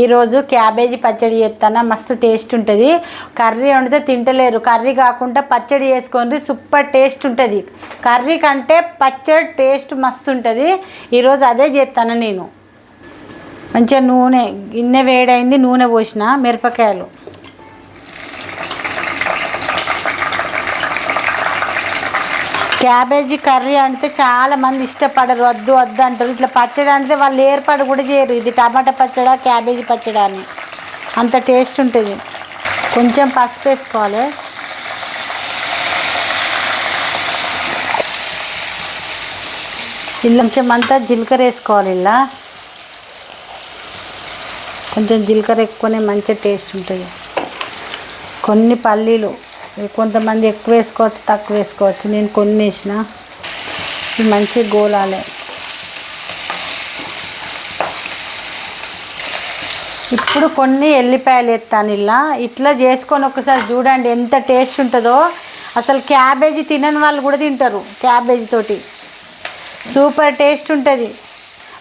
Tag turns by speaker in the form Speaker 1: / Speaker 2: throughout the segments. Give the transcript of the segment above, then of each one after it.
Speaker 1: ఈరోజు క్యాబేజీ పచ్చడి చేస్తాను మస్తు టేస్ట్ ఉంటుంది. కర్రీ వండితే తింటలేరు. కర్రీ కాకుండా పచ్చడి చేసుకొని సూపర్ టేస్ట్ ఉంటుంది. కర్రీ కంటే పచ్చడి టేస్ట్ మస్తు ఉంటుంది. ఈరోజు అదే చేస్తాను నేను. మంచిగా నూనె గిన్నె వేడైంది నూనె పోసిన మిరపకాయలు. క్యాబేజీ కర్రీ అంటే చాలా మంది ఇష్టపడరు. వద్దు వద్దు అంటారు. ఇట్లా పచ్చడి అంటే వాళ్ళు ఏర్పాటు కూడా చేయరు. ఇది టమాటా పచ్చడా క్యాబేజీ పచ్చడా అని. అంత టేస్ట్ ఉంటుంది. కొంచెం పసుపు వేసుకోవాలి. ఇలా కొంచెం అంతా జీలకర్ర వేసుకోవాలి ఇలా కొంచెం జీలకర్ర ఎక్కువనే మంచిగా టేస్ట్ ఉంటుంది. కొన్ని పల్లీలు. కొంతమంది ఎక్కువ వేసుకోవచ్చు తక్కువ వేసుకోవచ్చు. నేను కొన్ని వేసిన. ఇవి మంచిగా ఇప్పుడు కొన్ని ఎల్లిపాయలు ఎత్తాను ఇలా. ఇట్లా చేసుకొని ఒకసారి చూడండి ఎంత టేస్ట్ ఉంటుందో. అసలు క్యాబేజీ తినని వాళ్ళు కూడా తింటారు క్యాబేజీ తోటి. సూపర్ టేస్ట్ ఉంటుంది.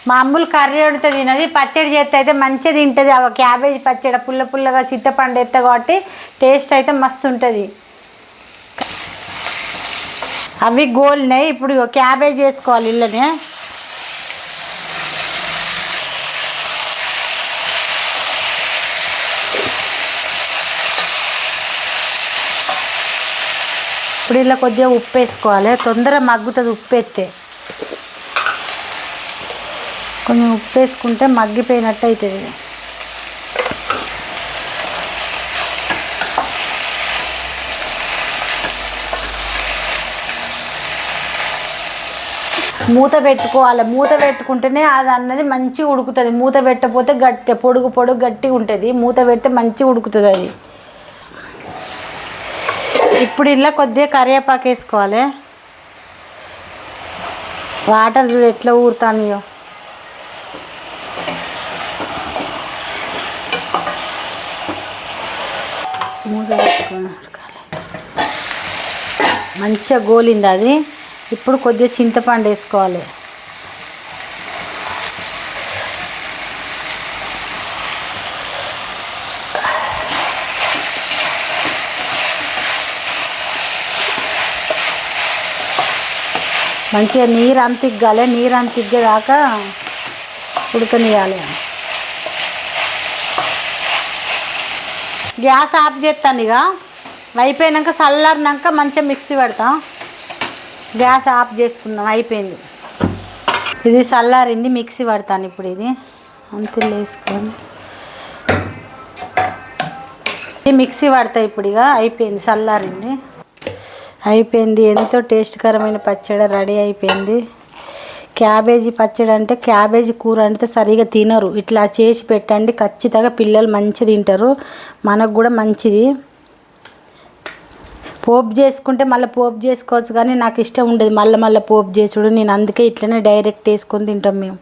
Speaker 1: మామూలు కర్రీ వండితే తినది పచ్చడి చేస్తే అయితే మంచిగా తింటుంది. ఆ క్యాబేజీ పచ్చడి పుల్ల పుల్లగా చింతపండు ఎత్త కాబట్టి టేస్ట్ అయితే మస్తు ఉంటుంది. అవి గోల్నాయి ఇప్పుడు క్యాబేజ్ వేసుకోవాలి ఇళ్ళనే ఇప్పుడు ఇలా కొద్దిగా ఉప్పు వేసుకోవాలి. తొందరగా మగ్గుతుంది ఉప్పు ఎత్తే. కొంచెం ఉప్పు వేసుకుంటే మగ్గిపోయినట్టు అవుతుంది. మూత పెట్టుకోవాలి. మూత పెట్టుకుంటేనే అది అన్నది మంచిగా ఉడుకుతుంది. మూత పెట్టకపోతే గట్టి పొడుగు పొడుగు గట్టిగా ఉంటుంది. మూత పెడితే మంచిగా ఉడుకుతుంది అది. ఇప్పుడు ఇలా కొద్దిగా కరివేపాకు వేసుకోవాలి. వాటర్ చూడు ఎట్లా ఊరుతానియో. మూత పెట్టుకొని ఉడకాలి. మంచిగా గోలింది అది. ఇప్పుడు కొద్దిగా చింతపండు వేసుకోవాలి. మంచిగా నీరు అంతిగ్గాలి నీరు అంత ఇగ్గేదాకా ఉడకనియాలి గ్యాస్ ఆఫ్ చేస్తాను ఇక. అయిపోయినాక చల్లారినాక మంచిగా మిక్సీ పెడతాం. గ్యాస్ ఆఫ్ చేసుకుందాం అయిపోయింది. ఇది చల్లారింది మిక్సీ పడతాను ఇప్పుడు ఇది. అంతులు వేసుకొని ఇది మిక్సీ పడతా ఇప్పుడు ఇక అయిపోయింది చల్లారింది. అయిపోయింది ఎంతో టేస్ట్కరమైన పచ్చడి రెడీ అయిపోయింది. క్యాబేజీ పచ్చడి అంటే క్యాబేజీ కూర అంటే సరిగా తినరు. ఇట్లా చేసి పెట్టండి. ఖచ్చితంగా పిల్లలు మంచిగా తింటారు. మనకు కూడా మంచిది. పోపు చేసుకుంటే మళ్ళీ పోపు చేసుకోవచ్చు కానీ నాకు ఇష్టం ఉండదు. మళ్ళీ మళ్ళీ పోపు చేసుడు. నేను అందుకే ఇట్లనే డైరెక్ట్ వేసుకొని తింటాం మేము.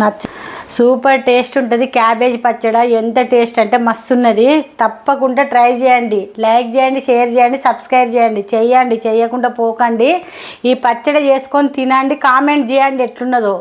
Speaker 1: నచ్చ సూపర్ టేస్ట్ ఉంటుంది. క్యాబేజ్ పచ్చడి ఎంత టేస్ట్ అంటే మస్తు ఉన్నది తప్పకుండా ట్రై చేయండి. లైక్ చేయండి షేర్ చేయండి సబ్స్క్రైబ్ చేయండి. చేయండి చేయకుండా పోకండి. ఈ పచ్చడి చేసుకొని తినండి కామెంట్ చేయండి ఎట్లున్నదో.